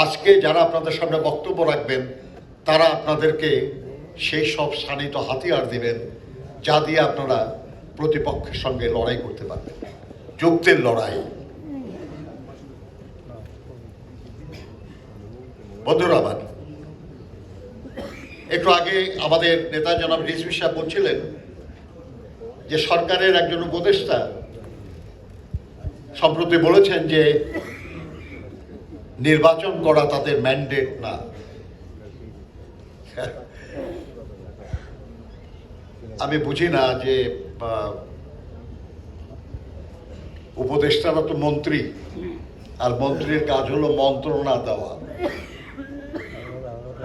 আজকে যারা আপনাদের সামনে বক্তব্য রাখবেন, তারা আপনাদেরকে সেই সব শানিত হাতিয়ার দিবেন, যা দিয়ে আপনারা প্রতিপক্ষের সঙ্গে লড়াই করতে পারবেন। যুক্তির লড়াই। বন্ধুরা আমার, একটু আগে আমাদের নেতা জনাব রিজভি সাহেব বলছিলেন যে সরকারের একজন উপদেষ্টা সম্প্রতি বলেছেন যে নির্বাচন করা তাদের ম্যান্ডেট না। আমি বুঝি না যে উপদেষ্টারা তো মন্ত্রী, আর মন্ত্রীর কাজ হলো মন্ত্রণা দেওয়া।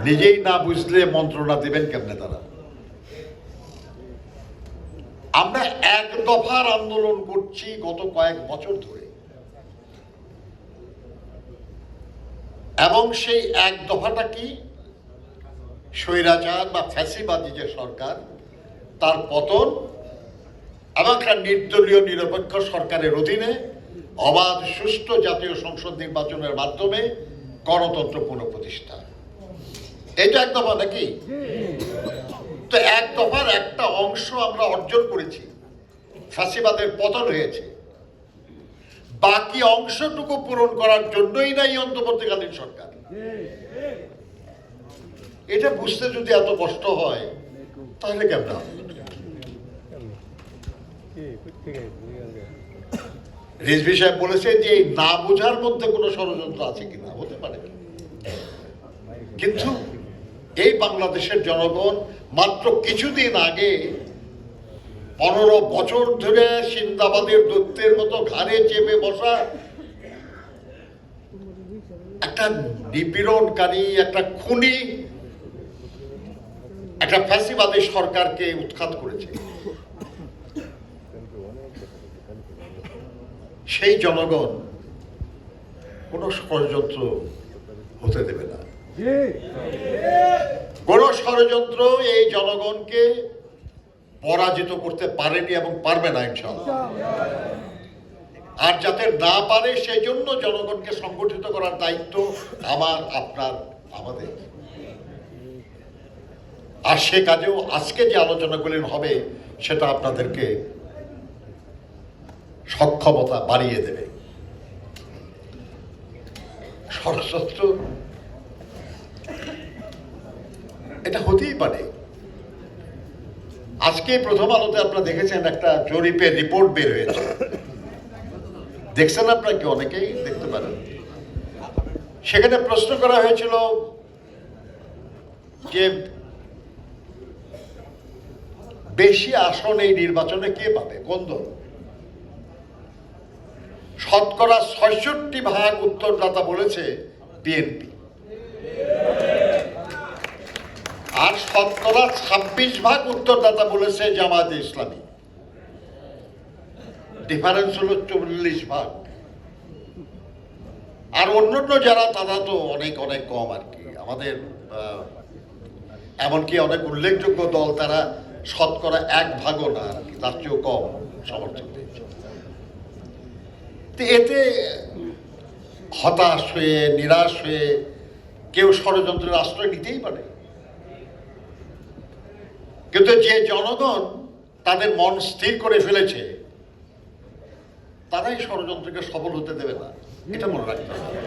নিজেই না বুঝলে মন্ত্রণা দিবেন কেমনে তারা? আমরা এক দফার আন্দোলন করছি গত কয়েক বছর ধরে। এবং সেই এক দফাটা কি? স্বৈরাচার বা ফ্যাসিবাদী যে সরকার, তার পতন এবং একটা নির্দলীয় নিরপেক্ষ সরকারের অধীনে অবাধ, সুষ্ঠু জাতীয় সংসদ নির্বাচনের মাধ্যমে গণতন্ত্র পুনঃপ্রতিষ্ঠা। এটা এক দফা নাকি? তো এক দফার একটা অংশ আমরা অর্জন করেছি। ফ্যাসিবাদের পতন হয়েছে। বাকি অংশটুকু পূরণ করার জন্যই নাই অন্তর্বর্তীকালীন সরকার। এটা বুঝতে যদি এত কষ্ট হয়, তাহলে কেমন? রিজভি সাহেব বলেছে যে না বোঝার মধ্যে কোনো ষড়যন্ত্র আছে কিনা? হতে পারে। কিন্তু এই বাংলাদেশের জনগণ মাত্র কিছুদিন আগে পনেরো বছর ধরে সিন্দাবাদের দৈত্যের মতো ঘাড়ে চেপে বসা একটা নিপীড়নকারী একটা খুনি একটা ফ্যাসিবাদী সরকারকে উৎখাত করেছে। সেই জনগণ কোনো ষড়যন্ত্র হতে দেবে না। কোন ষড়যন্ত্র এই জনগণকে পরাজিত করতে পারেনি এবং পারবে না ইনশাল্লাহ আর যাতে না পারে সেই জন্য জনগণকে সংগঠিত করার দায়িত্ব আমার আপনার আমাদের। আর সে কাজেও আজকে যে আলোচনাগুলি হবে সেটা আপনাদেরকে সক্ষমতা বাড়িয়ে দেবে। ষড়যন্ত্র এটা হতেই পারে। আজকে প্রথম আলোতে আপনারা দেখেছেন একটা জরিপের রিপোর্ট বের হয়েছে। দেখছেন আপনারা কি অনেকেই? দেখতে পারেন। সেখানে প্রশ্ন করা হয়েছিল যে বেশি আসন এই নির্বাচনে কে পাবে? কোন দল? শতকরা ছয়ষট্টি ভাগ উত্তরদাতা বলেছে বিএনপি। আর শতকরা ছাব্বিশ ভাগ উত্তরদাতা বলেছে জামায়াতে ইসলামী। ডিফারেন্স হলো চল্লিশ ভাগ। আর অন্যান্য যারা, তারা তো অনেক অনেক কম আর কি। আমাদের এমনকি অনেক উল্লেখযোগ্য দল, তারা শতকরা এক ভাগও না আর কি। তার চেয়েও কম সমর্থন তো এতে হতাশ হয়ে, নিরাশ হয়ে কেউ ষড়যন্ত্রের আশ্রয় নিতেই পারে। কিন্তু যে জনগণ তাদের মন স্থির করে ফেলেছে, তারাই ষড়যন্ত্রকে সফল হতে দেবে না। এটা মনে রাখতে হবে।